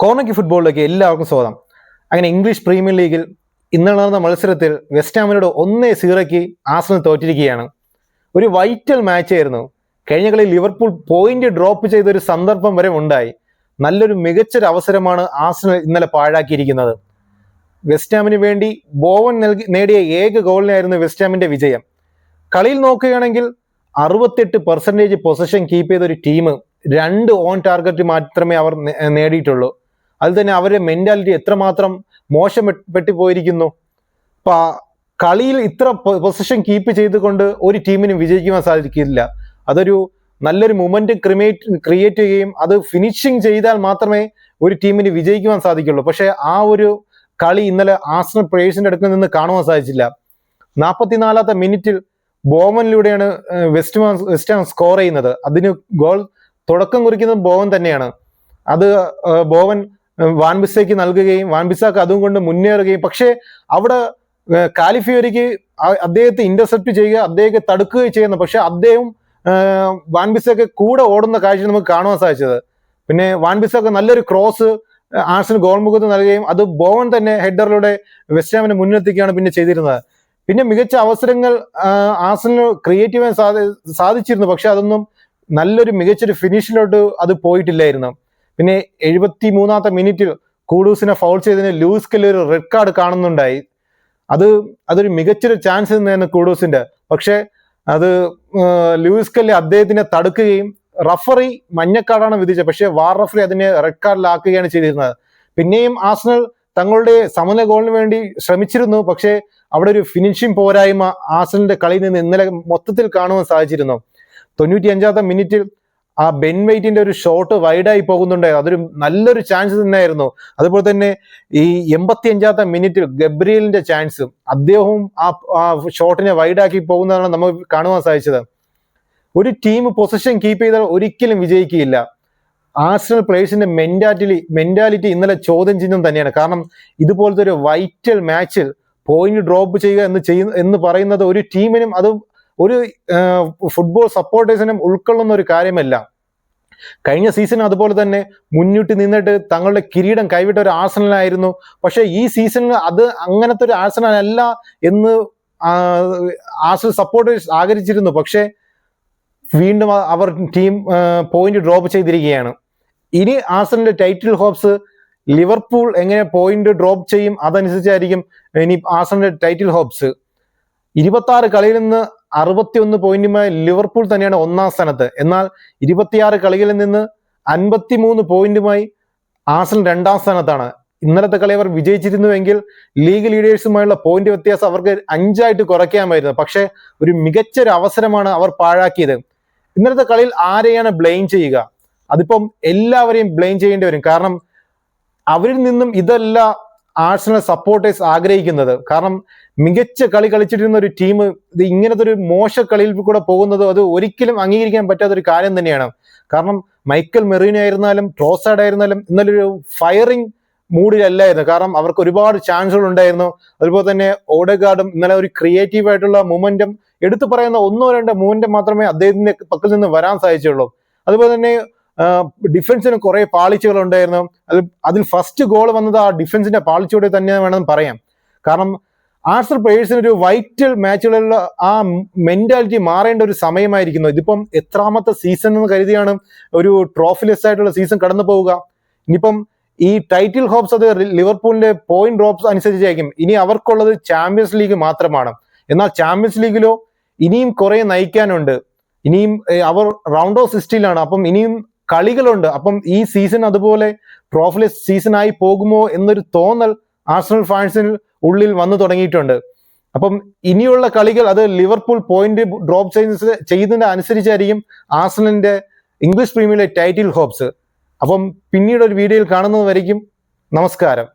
കോർണക്കി ഫുട്ബോളിലേക്ക് എല്ലാവർക്കും സ്വാഗതം. അങ്ങനെ ഇംഗ്ലീഷ് പ്രീമിയർ ലീഗിൽ ഇന്നലെ നടന്ന മത്സരത്തിൽ വെസ്റ്റ് ഹാമിനോട് ഒന്നേ സീറയ്ക്ക് ആസനം തോറ്റിരിക്കുകയാണ്. ഒരു വൈറ്റൽ മാച്ച് ആയിരുന്നു. കഴിഞ്ഞ കളി ലിവർപൂൾ പോയിന്റ് ഡ്രോപ്പ് ചെയ്ത ഒരു സന്ദർഭം വരെ ഉണ്ടായി. നല്ലൊരു മികച്ചൊരു അവസരമാണ് ആസ്നൽ ഇന്നലെ പാഴാക്കിയിരിക്കുന്നത്. വെസ്റ്റ് ഹാമിന് വേണ്ടി ബോവൻ നൽകി നേടിയ ഏക ഗോളിനായിരുന്നു വെസ്റ്റ് ഹാമിന്റെ വിജയം. കളിയിൽ നോക്കുകയാണെങ്കിൽ അറുപത്തെട്ട് പെർസെന്റേജ് പൊസിഷൻ കീപ്പ് ചെയ്ത ഒരു ടീം രണ്ട് ഓൺ ടാർഗറ്റ് മാത്രമേ അവർ നേടിയിട്ടുള്ളൂ. അതിൽ തന്നെ അവരുടെ മെന്റാലിറ്റി എത്രമാത്രം മോശപ്പെട്ടു പോയിരിക്കുന്നു അപ്പൊ കളിയിൽ ഇത്ര പൊസിഷൻ കീപ്പ് ചെയ്തുകൊണ്ട് ഒരു ടീമിനും വിജയിക്കുവാൻ സാധിക്കില്ല. അതൊരു നല്ലൊരു മൊമെന്റ് ക്രിമേറ്റ് ക്രിയേറ്റ് ചെയ്യുകയും അത് ഫിനിഷിങ് ചെയ്താൽ മാത്രമേ ഒരു ടീമിന് വിജയിക്കുവാൻ സാധിക്കുള്ളൂ. പക്ഷേ ആ ഒരു കളി ഇന്നലെ ആസ്നൽ പ്ലേയേഴ്സിന്റെ അടുക്കൽ നിന്ന് കാണുവാൻ സാധിച്ചില്ല. നാൽപ്പത്തിനാലാമത്തെ മിനിറ്റിൽ ബോവനിലൂടെയാണ് വെസ്റ്റ് വെസ്റ്റാം സ്കോർ ചെയ്യുന്നത്. അതിന് ഗോൾ തുടക്കം കുറിക്കുന്നത് ബോവൻ തന്നെയാണ്. അത് ബോവൻ വാൻബിസയ്ക്ക് നൽകുകയും വാൻബിസാക്ക് അതും കൊണ്ട് മുന്നേറുകയും. പക്ഷേ അവിടെ കാലിഫിയോരിക്ക് അദ്ദേഹത്തെ ഇന്റർസെപ്റ്റ് ചെയ്യുക അദ്ദേഹത്തെ തടുക്കുകയും ചെയ്യുന്നു പക്ഷെ അദ്ദേഹം വാൻബിസയ്ക്ക് കൂടെ ഓടുന്ന കാഴ്ച നമുക്ക് കാണുവാൻ സാധിച്ചത്. പിന്നെ വാൻബിസക്ക് നല്ലൊരു ക്രോസ് ആർസിന് ഗോൾമുഖത്ത് നൽകുകയും അത് ബോവൻ തന്നെ ഹെഡറിലൂടെ വെസ്റ്റ് ഹാമിനെ മുന്നെത്തിക്കുകയാണ് പിന്നെ ചെയ്തിരുന്നത്. പിന്നെ മികച്ച അവസരങ്ങൾ ആസന് ക്രിയേറ്റീവ് സാധിച്ചിരുന്നു. പക്ഷെ അതൊന്നും നല്ലൊരു മികച്ചൊരു ഫിനിഷിലോട്ട് അത് പോയിട്ടില്ലായിരുന്നു. പിന്നെ എഴുപത്തി മൂന്നാമത്തെ മിനിറ്റിൽ കൂഡൂസിനെ ഫൗൾ ചെയ്തതിന് ലൂസ് കല്ല് ഒരു റെഡ് കാർഡ് കാണുന്നുണ്ടായി. അത് അതൊരു മികച്ചൊരു ചാൻസ് തന്നെയാണ് കൂഡൂസിന്റെ. പക്ഷെ അത് ലൂയിസ് കെല്ലി അദ്ദേഹത്തിനെ തടുക്കുകയും റഫറി മഞ്ഞക്കാർഡാണ് വിധിച്ചത്. പക്ഷേ വാർ റഫറി അതിനെ റെഡ് കാർഡിലാക്കുകയാണ് ചെയ്തിരുന്നത്. പിന്നെയും ആസ്നൽ തങ്ങളുടെ സമനില ഗോളിന് വേണ്ടി ശ്രമിച്ചിരുന്നു. പക്ഷേ അവിടെ ഒരു ഫിനിഷിംഗ് പോരായ്മ ആസ്നലിന്റെ കളിയിൽ നിന്ന് ഇന്നലെ മൊത്തത്തിൽ കാണുവാൻ സാധിച്ചിരുന്നു. തൊണ്ണൂറ്റി അഞ്ചാമത്തെ മിനിറ്റിൽ ആ ബെൻ വെയിറ്റിന്റെ ഒരു ഷോട്ട് വൈഡായി പോകുന്നുണ്ടായിരുന്നു. അതൊരു നല്ലൊരു ചാൻസ് തന്നെയായിരുന്നു. അതുപോലെ തന്നെ ഈ എൺപത്തി അഞ്ചാമത്തെ മിനിറ്റിൽ ഗബ്രിയലിന്റെ ചാൻസ് അദ്ദേഹവും ആ ഷോട്ടിനെ വൈഡാക്കി പോകുന്നതാണ് നമുക്ക് കാണുവാൻ സാധിച്ചത്. ഒരു ടീം പൊസിഷൻ കീപ്പ് ചെയ്താൽ ഒരിക്കലും വിജയിക്കുകയില്ല. ആർസണൽ പ്ലേയേഴ്സിന്റെ മെന്റാലിറ്റി മെന്റാലിറ്റി ഇന്നലെ ചോദ്യം ചിഹ്നം തന്നെയാണ്. കാരണം ഇതുപോലത്തെ ഒരു വൈറ്റൽ മാച്ചിൽ പോയിന്റ് ഡ്രോപ്പ് ചെയ്യുക എന്ന് ചെയ്യുന്ന എന്ന് പറയുന്നത് ഒരു ടീമിനും അത് ഒരു ഫുട്ബോൾ സപ്പോർട്ടേഴ്സിനും ഉൾക്കൊള്ളുന്ന ഒരു കാര്യമല്ല. കഴിഞ്ഞ സീസൺ അതുപോലെ തന്നെ മുന്നിട്ട് നിന്നിട്ട് തങ്ങളുടെ കിരീടം കൈവിട്ട ഒരു ആഴ്സണലായിരുന്നു പക്ഷേ ഈ സീസണിൽ അത് അങ്ങനത്തെ ഒരു ആഴ്സണൽ അല്ല എന്ന് ആസൽ സപ്പോർട്ടേഴ്സ് ആഗ്രഹിച്ചിരുന്നു. പക്ഷേ വീണ്ടും അവർ ടീം പോയിന്റ് ഡ്രോപ്പ് ചെയ്തിരിക്കുകയാണ്. ഇനി ആസലിന്റെ ടൈറ്റിൽ ഹോപ്സ് ലിവർപൂൾ എങ്ങനെ പോയിന്റ് ഡ്രോപ്പ് ചെയ്യും അതനുസരിച്ചായിരിക്കും ഇനി ആസലിന്റെ ടൈറ്റിൽ ഹോപ്സ് ഇരുപത്തി കളിയിൽ നിന്ന് അറുപത്തിയൊന്ന് പോയിന്റുമായി ലിവർപൂൾ തന്നെയാണ് ഒന്നാം സ്ഥാനത്ത്. എന്നാൽ ഇരുപത്തിയാറ് കളികളിൽ നിന്ന് അൻപത്തിമൂന്ന് പോയിന്റുമായി ആസൽ രണ്ടാം സ്ഥാനത്താണ്. ഇന്നലത്തെ കളി അവർ വിജയിച്ചിരുന്നുവെങ്കിൽ ലീഗ് ലീഡേഴ്സുമായുള്ള പോയിന്റ് വ്യത്യാസം അവർക്ക് അഞ്ചായിട്ട് കുറയ്ക്കാമായിരുന്നു. പക്ഷെ ഒരു മികച്ച ഒരു അവസരമാണ് അവർ പാഴാക്കിയത്. ഇന്നലത്തെ കളിയിൽ ആരെയാണ് ബ്ലെയിം ചെയ്യുക? അതിപ്പം എല്ലാവരെയും ബ്ലെയിം ചെയ്യേണ്ടി വരും. കാരണം അവരിൽ നിന്നും ഇതല്ല ആഴ്സണൽ സപ്പോർട്ടേഴ്സ് ആഗ്രഹിക്കുന്നത്. കാരണം മികച്ച കളി കളിച്ചിട്ടിരുന്ന ഒരു ടീം ഇത് ഇങ്ങനത്തെ ഒരു മോശ കളിയിൽ കൂടെ പോകുന്നത് അത് ഒരിക്കലും അംഗീകരിക്കാൻ പറ്റാത്ത ഒരു കാര്യം തന്നെയാണ്. കാരണം മൈക്കൽ മെറീന ആയിരുന്നാലും ട്രോസാഡ് ആയിരുന്നാലും ഇന്നലൊരു ഫയറിംഗ് മൂഡിലല്ലായിരുന്നു. കാരണം അവർക്ക് ഒരുപാട് ചാൻസുകൾ ഉണ്ടായിരുന്നു. അതുപോലെ തന്നെ ഓഡഗാർഡും ഇന്നലെ ഒരു ക്രിയേറ്റീവ് ആയിട്ടുള്ള മൂമെന്റും എടുത്തു പറയുന്ന ഒന്നോ രണ്ടോ മൂമെന്റും മാത്രമേ അദ്ദേഹത്തിന്റെ പക്കൽ നിന്ന് വരാൻ സാധിച്ചുള്ളൂ. അതുപോലെ തന്നെ ഡിഫൻസിന് കുറെ പാളിച്ചകൾ ഉണ്ടായിരുന്നു അതിൽ അതിൽ ഫസ്റ്റ് ഗോൾ വന്നത് ആ ഡിഫൻസിന്റെ പാളിച്ചയോടെ തന്നെ വേണമെന്ന് പറയാം. കാരണം ആർസർ പ്ലേയേഴ്സിന് ഒരു വൈറ്റൽ മാച്ചുകളിലുള്ള ആ മെന്റാലിറ്റി മാറേണ്ട ഒരു സമയമായിരിക്കുന്നു. ഇതിപ്പം എത്രാമത്തെ സീസൺ എന്ന് കരുതിയാണ് ഒരു ട്രോഫിലെസ് ആയിട്ടുള്ള സീസൺ കടന്നു പോവുക. ഇനിയിപ്പം ഈ ടൈറ്റിൽ ഹോപ്സ് അത് ലിവർപൂളിന്റെ പോയിന്റ് ഡ്രോപ്സ് അനുസരിച്ചായിരിക്കും. ഇനി അവർക്കുള്ളത് ചാമ്പ്യൻസ് ലീഗ് മാത്രമാണ്. എന്നാൽ ചാമ്പ്യൻസ് ലീഗിലോ ഇനിയും കുറെ നയിക്കാനുണ്ട്. ഇനിയും അവർ റൗണ്ട് ഓഫ് സിക്സ്റ്റിലാണ് അപ്പം ഇനിയും കളികളുണ്ട്. അപ്പം ഈ സീസൺ അതുപോലെ ട്രോഫിലെസ് സീസൺ ആയി പോകുമോ എന്നൊരു തോന്നൽ ആർസണൽ ഫാൻസിന് ഉള്ളിൽ വന്നു തുടങ്ങിയിട്ടുണ്ട്. അപ്പം ഇനിയുള്ള കളികൾ അത് ലിവർപൂൾ പോയിന്റ് ഡ്രോപ്പ് ചെയ്യുന്ന ചെയ്യുന്നതിന് അനുസരിച്ചായിരിക്കും ആർസണലിന്റെ English premier league title hopes അപ്പം പിന്നീട് ഒരു വീഡിയോയിൽ കാണുന്നത് വരയ്ക്കും നമസ്കാരം.